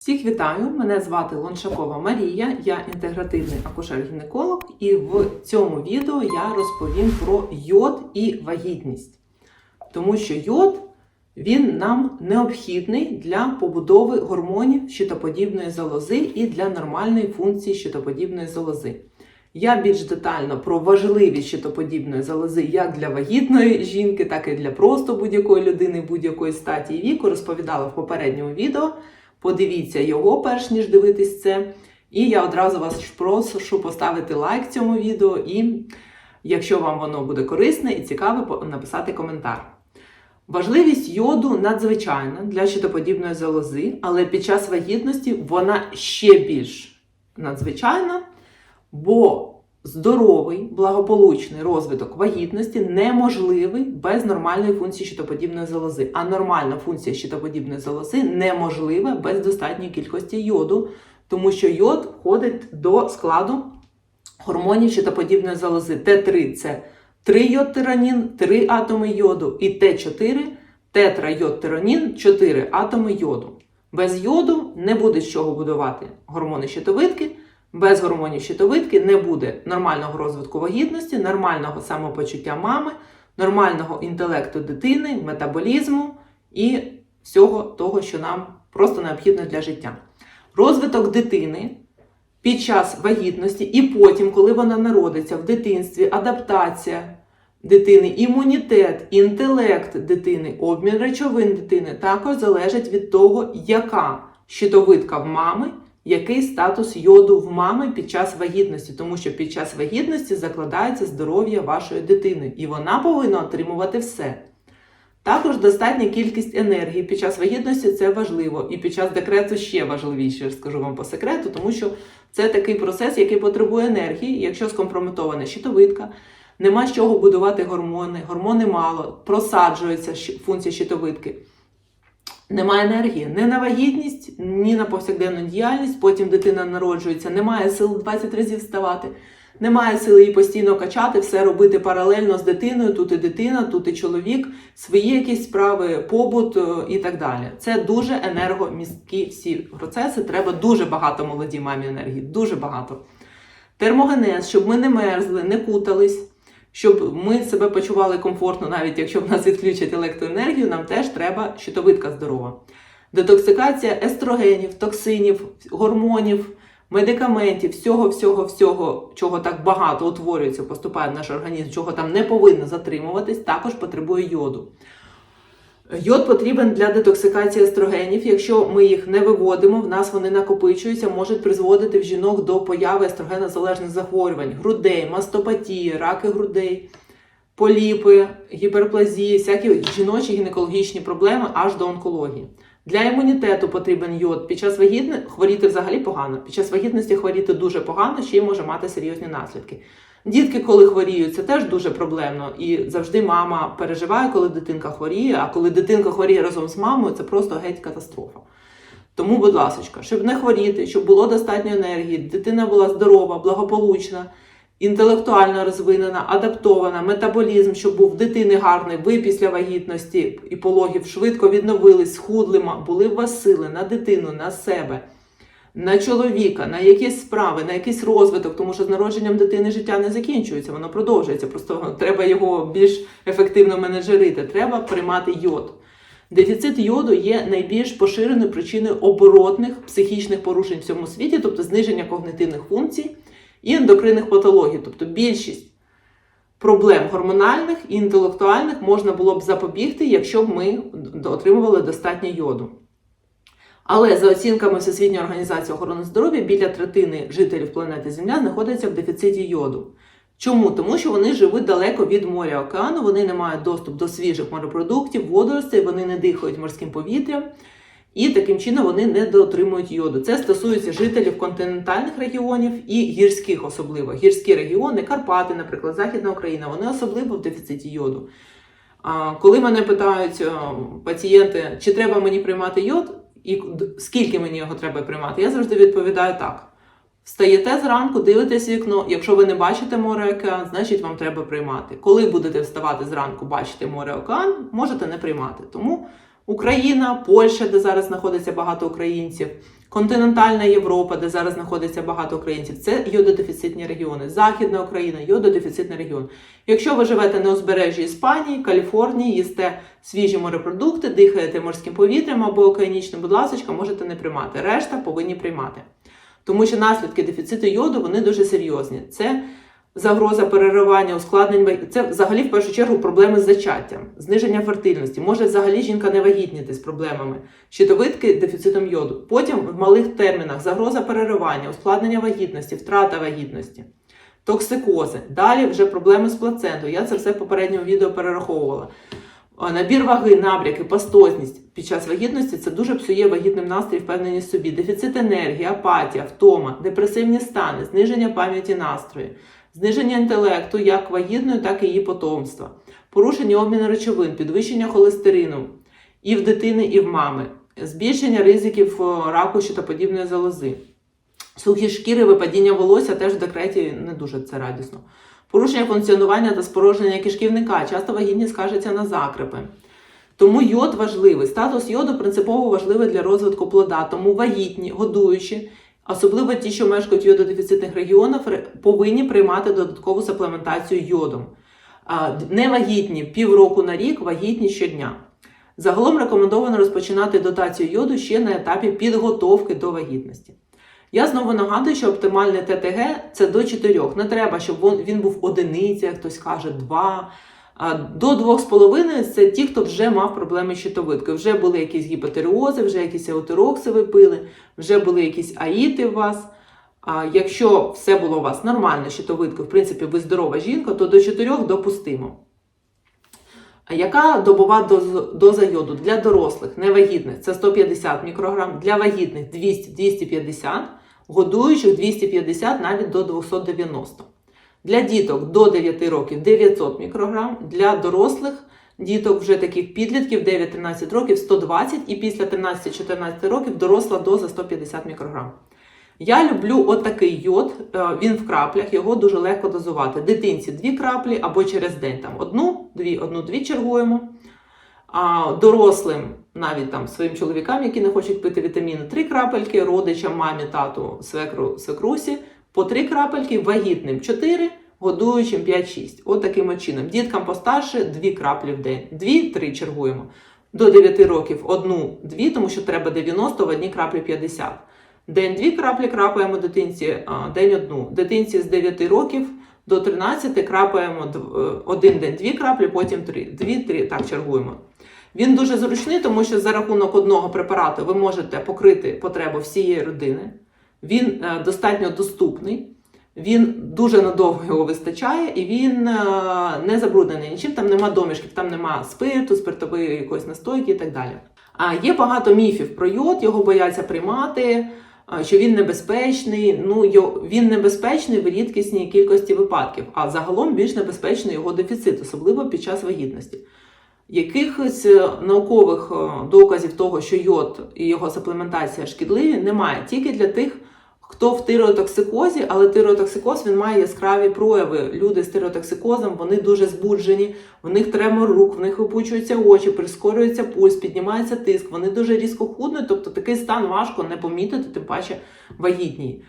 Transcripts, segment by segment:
Всіх вітаю! Мене звати Лоншакова Марія, я інтегративний акушер-гінеколог, і в цьому відео я розповім про йод і вагітність. Тому що йод він нам необхідний для побудови гормонів щитоподібної залози і для нормальної функції щитоподібної залози. Я більш детально про важливість щитоподібної залози як для вагітної жінки, так і для просто будь-якої людини будь-якої статі і віку розповідала в попередньому відео. Подивіться його, перш ніж дивитись це. І я одразу вас прошу поставити лайк цьому відео, і якщо вам воно буде корисне і цікаве, написати коментар. Важливість йоду надзвичайна для щитоподібної залози, але під час вагітності вона ще більш надзвичайна, бо здоровий, благополучний розвиток вагітності неможливий без нормальної функції щитоподібної залози. А нормальна функція щитоподібної залози неможлива без достатньої кількості йоду, тому що йод входить до складу гормонів щитоподібної залози. Т3 це 3 йод-тиранін, 3 атоми йоду, і Т4 тетрайод-тиранін, 4 атоми йоду. Без йоду не буде з чого будувати гормони щитовидки. Без гормонів щитовидки не буде нормального розвитку вагітності, нормального самопочуття мами, нормального інтелекту дитини, метаболізму і всього того, що нам просто необхідно для життя. Розвиток дитини під час вагітності і потім, коли вона народиться в дитинстві, адаптація дитини, імунітет, інтелект дитини, обмін речовин дитини також залежить від того, яка щитовидка в мами, який статус йоду в мами під час вагітності, тому що під час вагітності закладається здоров'я вашої дитини, і вона повинна отримувати все. Також достатня кількість енергії під час вагітності це важливо, і під час декрету ще важливіше, скажу вам по секрету, тому що це такий процес, який потребує енергії. Якщо скомпрометована щитовидка, нема з чого будувати гормони, гормони мало, просаджується функція щитовидки. Немає енергії ні на вагітність, ні на повсякденну діяльність. Потім дитина народжується, немає сил 20 разів вставати, немає сили її постійно качати, все робити паралельно з дитиною. Тут і дитина, тут і чоловік, свої якісь справи, побут е, і так далі. Це дуже енергомісткі всі процеси. Треба дуже багато молодій мамі енергії, дуже багато. Термогенез, щоб ми не мерзли, не кутались. Щоб ми себе почували комфортно, навіть якщо в нас відключать електроенергію, нам теж треба щитовидка здорова. Детоксикація естрогенів, токсинів, гормонів, медикаментів, всього, всього, всього, чого так багато утворюється, поступає в наш організм, чого там не повинно затримуватись, також потребує йоду. Йод потрібен для детоксикації естрогенів. Якщо ми їх не виводимо, в нас вони накопичуються, можуть призводити в жінок до появи естрогенозалежних захворювань, грудей, мастопатії, раки грудей, поліпи, гіперплазії, всякі жіночі гінекологічні проблеми аж до онкології. Для імунітету потрібен йод. Під час вагітності хворіти взагалі погано. Під час вагітності хворіти дуже погано, ще й може мати серйозні наслідки. Дітки, коли хворіють, це теж дуже проблемно. І завжди мама переживає, коли дитинка хворіє, а коли дитинка хворіє разом з мамою, це просто геть катастрофа. Тому, будь ласка, щоб не хворіти, щоб було достатньо енергії, дитина була здорова, благополучна, інтелектуально розвинена, адаптована, метаболізм, щоб був дитини гарний, ви після вагітності і пологів швидко відновились, схудлима, були вас сили на дитину, на себе на чоловіка, на якісь справи, на якийсь розвиток, тому що з народженням дитини життя не закінчується, воно продовжується. Просто треба його більш ефективно менеджерити. Треба приймати йод. Дефіцит йоду є найбільш поширеною причиною оборотних психічних порушень в цьому світі, тобто зниження когнитивних функцій і ендокринних патологій. Тобто більшість проблем гормональних і інтелектуальних можна було б запобігти, якщо б ми отримували достатньо йоду. Але за оцінками Всесвітньої організації охорони здоров'я, біля третини жителів планети Земля знаходяться в дефіциті йоду. Чому? Тому що вони живуть далеко від моря океану, вони не мають доступ до свіжих морепродуктів, водоростей, вони не дихають морським повітрям, і таким чином вони не доотримують йоду. Це стосується жителів континентальних регіонів і гірських, особливо гірські регіони, Карпати, наприклад, Західна Україна, вони особливо в дефіциті йоду. А, Коли мене питають е, пацієнти, чи треба мені приймати йод, і скільки мені його треба приймати, я завжди відповідаю так. Встаєте зранку, дивитесь вікно. Якщо ви не бачите море океан, значить вам треба приймати. Коли будете вставати зранку, бачите море океан, можете не приймати. Тому Україна, Польща, де зараз знаходиться багато українців, Континентальна Європа, де зараз знаходиться багато українців, це йододефіцитні регіони. Західна Україна, йододефіцитний регіон. Якщо ви живете на узбережжі Іспанії, Каліфорнії, їсте свіжі морепродукти, дихаєте морським повітрям або океанічним, будь ласка, можете не приймати. Решта повинні приймати. Тому що наслідки дефіциту йоду вони дуже серйозні. Це загроза переривання, ускладнень. Це взагалі в першу чергу проблеми з зачаттям, зниження фертильності. Може взагалі жінка не вагітніти з проблемами, щитовидки дефіцитом йоду. Потім в малих термінах загроза переривання, ускладнення вагітності, втрата вагітності, токсикози. Далі вже проблеми з плацентою. Я це все в попередньому відео перераховувала. Набір ваги, набряки, пастозність під час вагітності це дуже псує вагітним настрій, впевненість собі, дефіцит енергії, апатія, втома, депресивні стани, зниження пам'яті настрою, зниження інтелекту як вагітної, так і її потомства, порушення обміну речовин, підвищення холестерину і в дитини, і в мами, збільшення ризиків о, раку щитоподібної залози. Сухі шкіри, випадіння волосся теж в декреті не дуже це радісно. Порушення функціонування та спорожнення кишківника. Часто вагітність скажеться на закрепи. Тому йод важливий. Статус йоду принципово важливий для розвитку плода. Тому вагітні, годуючі, особливо ті, що мешкають в йододефіцитних регіонах, повинні приймати додаткову суплементацію йодом. Невагітні півроку на рік, вагітні щодня. Загалом рекомендовано розпочинати дотацію йоду ще на етапі підготовки до вагітності. Я знову нагадую, що оптимальний ТТГ це до 4. Не треба, щоб він- був одиниця, хтось каже, 2. До 2,5 це ті, хто вже мав проблеми з щитовидкою. Вже були якісь гіпотереози, вже якісь еутерокси ви пили, вже були якісь аїти у вас. А якщо все було у вас нормально, з щитовидкою, в принципі, ви здорова жінка, то до 4 допустимо. А яка добова доз- доза йоду для дорослих, невагітних? Це 150 мікрограм, для вагітних 200-250, годуючих 250 навіть до 290. Для діток до 9 років 900 мікрограм, для дорослих діток вже таких підлітків 9-13 років 120 і після 13-14 років доросла доза 150 мікрограм. Я люблю отакий йод, е, він в краплях, його дуже легко дозувати. Дитинці дві краплі або через день там одну, дві, одну-дві чергуємо. А дорослим, навіть там своїм чоловікам, які не хочуть пити вітаміни, три крапельки, родичам, мамі, тату, свекру, свекрусі, по три крапельки, вагітним 4, годуючим 5-6. От таким чином. Діткам постарше дві краплі в день. Дві-три чергуємо. До 9 років одну-дві, тому що треба 90, в одній краплі 50. День дві краплі крапаємо дитинці, день одну. Дитинці з 9 років до 13 крапаємо дв- е, один день дві краплі, потім три. Дві-три, так чергуємо. Він дуже зручний, тому що за рахунок одного препарату ви можете покрити потребу всієї родини. Він е, достатньо доступний, він дуже надовго його вистачає, і він е, не забруднений нічим. Там нема домішків, там нема спирту, спиртової якоїсь настойки і так далі. А є багато міфів про йод, його бояться приймати, що він небезпечний. Ну, він небезпечний в рідкісній кількості випадків, а загалом більш небезпечний його дефіцит, особливо під час вагітності. Якихось е, наукових е, доказів того, що йод і його суплементація шкідливі, немає тільки для тих, хто в тиреотоксикозі, але тиреотоксикоз він має яскраві прояви. Люди з тиреотоксикозом вони дуже збуджені, в них тремор рук, в них випучуються очі, прискорюється пульс, піднімається тиск, вони дуже різко худнуть, тобто такий стан важко не помітити, тим паче вагітній.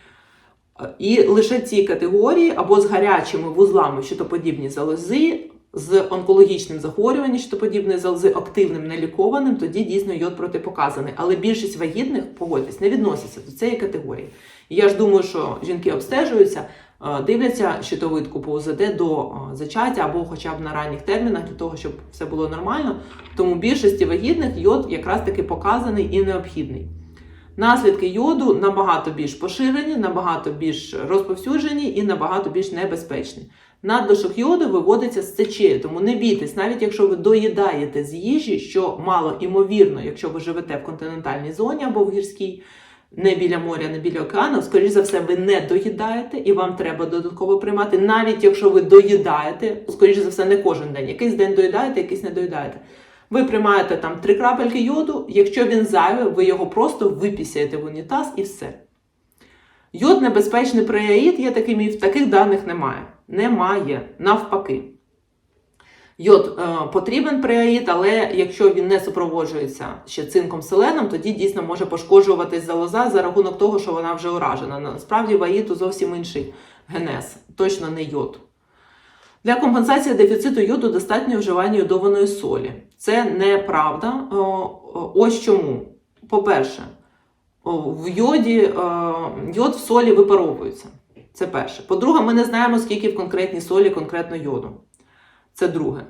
І лише ці категорії або з гарячими вузлами щитоподібні залози, з онкологічним захворюванням щитоподібної залози, активним нелікованим, тоді дійсно йод протипоказаний. Але більшість вагітних, погодьтесь, не відносяться до цієї категорії. Я ж думаю, що жінки обстежуються, е, дивляться щитовидку по УЗД до е, зачаття або хоча б на ранніх термінах для того, щоб все було нормально. Тому більшості вагітних йод якраз таки показаний і необхідний. Наслідки йоду набагато більш поширені, набагато більш розповсюджені і набагато більш небезпечні. Надлишок йоду виводиться з сечею, тому не бійтесь, навіть якщо ви доїдаєте з їжі, що мало імовірно, якщо ви живете в континентальній зоні або в гірській, не біля моря, не біля океану, скоріш за все, ви не доїдаєте і вам треба додатково приймати, навіть якщо ви доїдаєте, скоріш за все, не кожен день. Якийсь день доїдаєте, якийсь не доїдаєте. Ви приймаєте там три крапельки йоду, якщо він зайвий, ви його просто випісяєте в унітаз і все. Йод небезпечний при аїд, є такий міф, таких даних немає. Немає, навпаки. Йод е, потрібен при АІД, але якщо він не супроводжується ще цинком селеном, тоді дійсно може пошкоджуватись залоза за рахунок того, що вона вже уражена. Насправді в АІДу зовсім інший генез, точно не йод. Для компенсації дефіциту йоду достатньо вживання йодованої солі. Це неправда. О, о, Ось чому. По-перше, в йоді е, йод в солі випаровується. Це перше. По-друге, ми не знаємо, скільки в конкретній солі конкретно йоду. Це друге.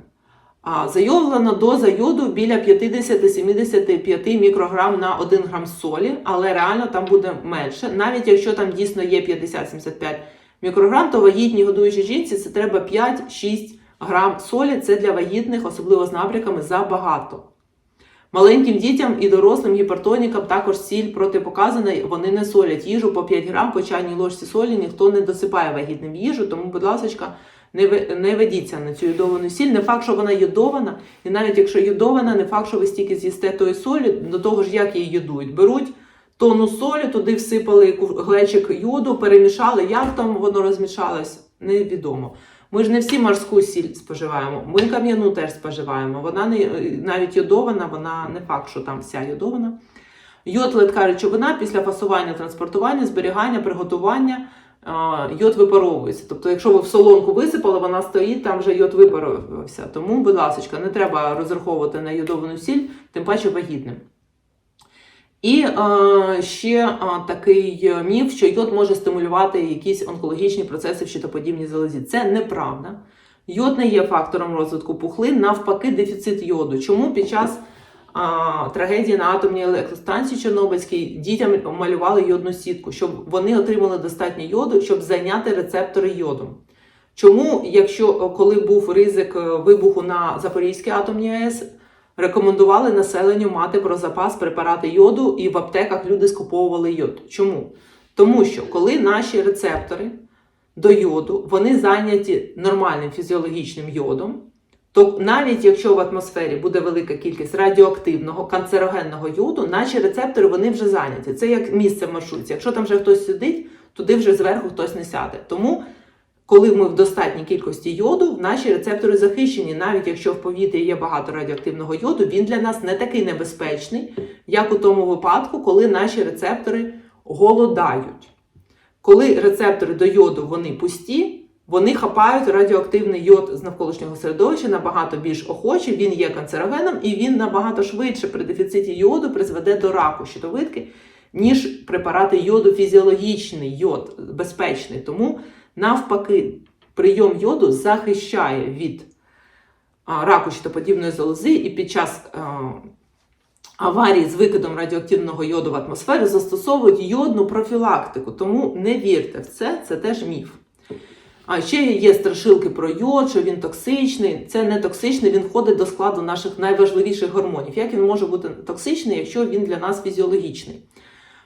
А заявлена доза йоду біля 50-75 мікрограм на 1 грам солі, але реально там буде менше. Навіть якщо там дійсно є 50-75 мікрограм, то вагітній годуючій жінці це треба 5-6 грам солі. Це для вагітних, особливо з набряками, забагато. Маленьким дітям і дорослим гіпертонікам також сіль протипоказана, вони не солять їжу по 5 грам по чайній ложці солі, ніхто не досипає вагітним їжу, тому, будь ласка, не ви- не ведіться на цю йодовану сіль. Не факт, що вона йодована, і навіть якщо йодована, не факт, що ви стільки з'їсте тої солі, до того ж, як її йодують. Беруть тонну солі, туди всипали глечик йоду, перемішали, як там воно розмішалось, невідомо. Ми ж не всі морську сіль споживаємо, ми кам'яну теж споживаємо. Вона не навіть йодована, вона не факт, що там вся йодована. Йод литка речовина після фасування, транспортування, зберігання, приготування. Йод випаровується. Тобто, якщо ви в солонку висипали, вона стоїть, там вже йод випаровувався. Тому, будь ласка, не треба розраховувати на йодовану сіль, тим паче вагітним. І е, ще е, такий міф, що йод може стимулювати якісь онкологічні процеси в щитоподібній залозі. Це неправда. Йод не є фактором розвитку пухлин, навпаки, дефіцит йоду. Чому під час а, трагедії на атомній електростанції Чорнобильській дітям малювали йодну сітку, щоб вони отримали достатньо йоду, щоб зайняти рецептори йодом. Чому, якщо е, коли був ризик е, вибуху на Запорізькій атомній АЕС, рекомендували населенню мати про запас препарати йоду, і в аптеках люди скуповували йод. Чому? Тому що коли наші рецептори до йоду вони зайняті нормальним фізіологічним йодом, то навіть якщо в атмосфері буде велика кількість радіоактивного канцерогенного йоду, наші рецептори вони вже зайняті. Це як місце в маршрутці. Якщо там вже хтось сидить, туди вже зверху хтось не сяде. Тому коли ми в достатній кількості йоду, наші рецептори захищені, навіть якщо в повітрі є багато радіоактивного йоду, він для нас не такий небезпечний, як у тому випадку, коли наші рецептори голодають. Коли рецептори до йоду вони пусті, вони хапають радіоактивний йод з навколишнього середовища набагато більш охоче, він є канцерогеном і він набагато швидше при дефіциті йоду призведе до раку щитовидки, ніж препарати йоду фізіологічний йод, безпечний. Тому Навпаки, прийом йоду захищає від раку щитоподібної залози, і під час аварії з викидом радіоактивного йоду в атмосферу застосовують йодну профілактику. Тому не вірте в це, це теж міф. А ще є страшилки про йод, що він токсичний. Це не токсичний, він входить до складу наших найважливіших гормонів. Як він може бути токсичний, якщо він для нас фізіологічний?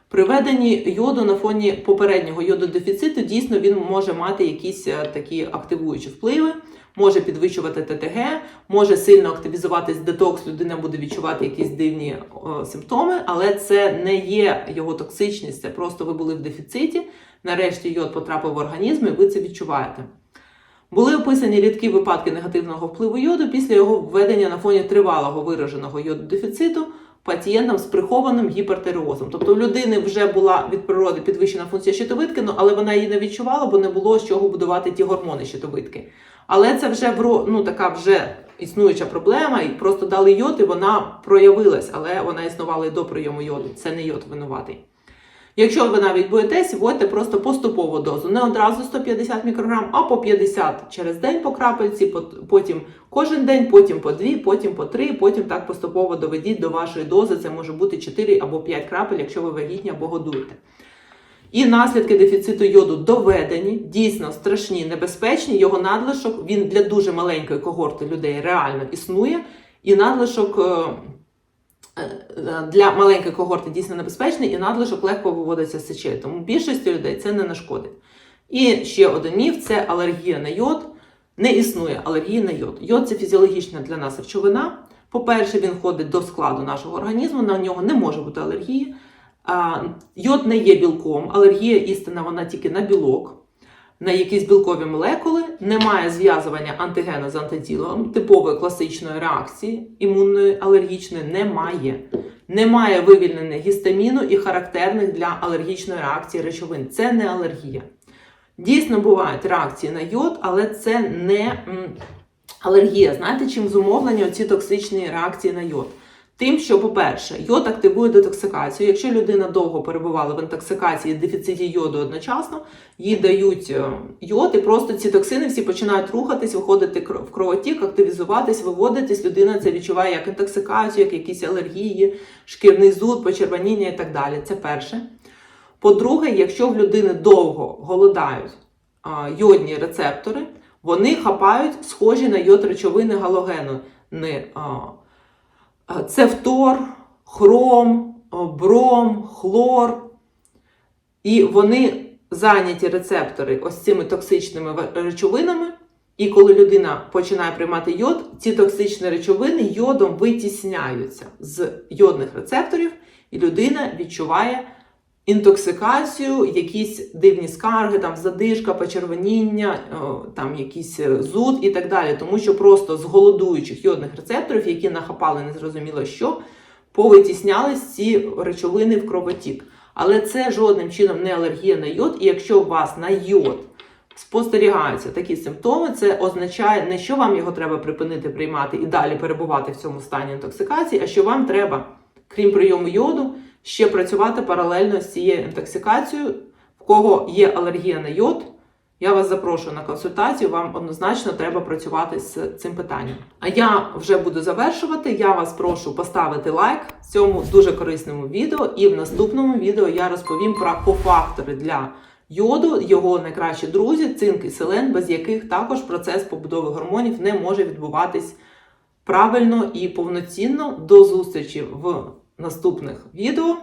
При введенні йоду на фоні попереднього йододефіциту дійсно він може мати якісь е, такі активуючі впливи, може підвищувати ТТГ, може сильно активізуватись детокс, людина буде відчувати якісь дивні о, симптоми, але це не є його токсичність, це просто ви були в дефіциті. Нарешті йод потрапив в організм, і ви це відчуваєте. Були описані рідкі випадки негативного впливу йоду після його введення на фоні тривалого вираженого йододефіциту пацієнтам з прихованим гіпертиреозом. Тобто у людини вже була від природи підвищена функція щитовидки, ну, але вона її не відчувала, бо не було з чого будувати ті гормони щитовидки. Але це вже ну, така вже існуюча проблема, і просто дали йод, і вона проявилась, але вона існувала і до прийому йоду. Це не йод винуватий. Якщо ви навіть боїтесь, вводьте просто поступову дозу. Не одразу 150 мікрограм, а по 50 через день по крапельці, потім кожен день, потім по 2, потім по 3, потім так поступово доведіть до вашої дози. Це може бути 4 або 5 крапель, якщо ви вагітні або годуєте. І наслідки дефіциту йоду доведені, дійсно страшні, небезпечні. Його надлишок він для дуже маленької когорти людей реально існує. І надлишок е, для маленької когорти дійсно небезпечний, і надлишок легко виводиться з сечею. Тому більшості людей це не нашкодить. І ще один міф це алергія на йод. Не існує алергії на йод. Йод це фізіологічна для нас речовина. По-перше, він входить до складу нашого організму, на нього не може бути алергії. Йод не є білком, алергія істина вона тільки на білок. На якісь білкові молекули, немає зв'язування антигена з антитілом, типової класичної реакції імунної алергічної немає. Немає вивільнення гістаміну і характерних для алергічної реакції речовин. Це не алергія. Дійсно бувають реакції на йод, але це не алергія. Знаєте, чим зумовлені оці токсичні реакції на йод? Тим, що, по-перше, йод активує детоксикацію. Якщо людина довго перебувала в інтоксикації, дефіциті йоду одночасно, їй дають е, йод, і просто ці токсини всі починають рухатись, виходити в кровотік, активізуватись, виводитись. Людина це відчуває як інтоксикацію, як якісь алергії, шкірний зуд, почервоніння і так далі. Це перше. По-друге, якщо в людини довго голодають йодні рецептори, вони хапають схожі на йод речовини галогену. Не, а, це фтор, хром, бром, хлор. І вони зайняті рецептори ось цими токсичними речовинами. І коли людина починає приймати йод, ці токсичні речовини йодом витісняються з йодних рецепторів, і людина відчуває інтоксикацію, якісь дивні скарги, там задишка, почервоніння, там якийсь е, зуд і так далі. Тому що просто з голодуючих йодних рецепторів, які нахапали незрозуміло що, повитіснялись ці речовини в кровотік. Але це жодним чином не алергія на йод, і якщо у вас на йод спостерігаються такі симптоми, це означає не що вам його треба припинити приймати і далі перебувати в цьому стані інтоксикації, а що вам треба, крім прийому йоду, ще працювати паралельно з цією інтоксикацією. В кого є алергія на йод, я вас запрошую на консультацію. Вам однозначно треба працювати з цим питанням. А я вже буду завершувати. Я вас прошу поставити лайк цьому дуже корисному відео. І в наступному відео я розповім про кофактори для йоду, його найкращі друзі, цинк і селен, без яких також процес побудови гормонів не може відбуватись правильно і повноцінно. До зустрічі в наступних відео.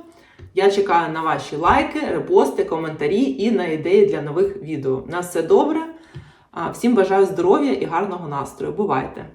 Я чекаю на ваші лайки, репости, коментарі і на ідеї для нових відео. На все добре. Всім бажаю здоров'я і гарного настрою. Бувайте!